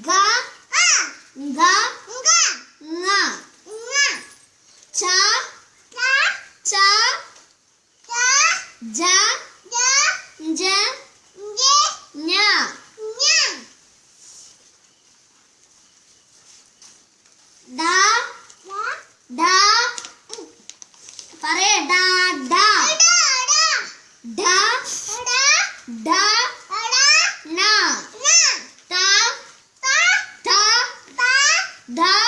ga ga ga ga nga. Nga. Cha. Cha. Cha. Cha. Ja. Ja. Ja nje. Nya. Nya. Da. Da. Da. Pare da. Da da. Da. Da. Da. Да.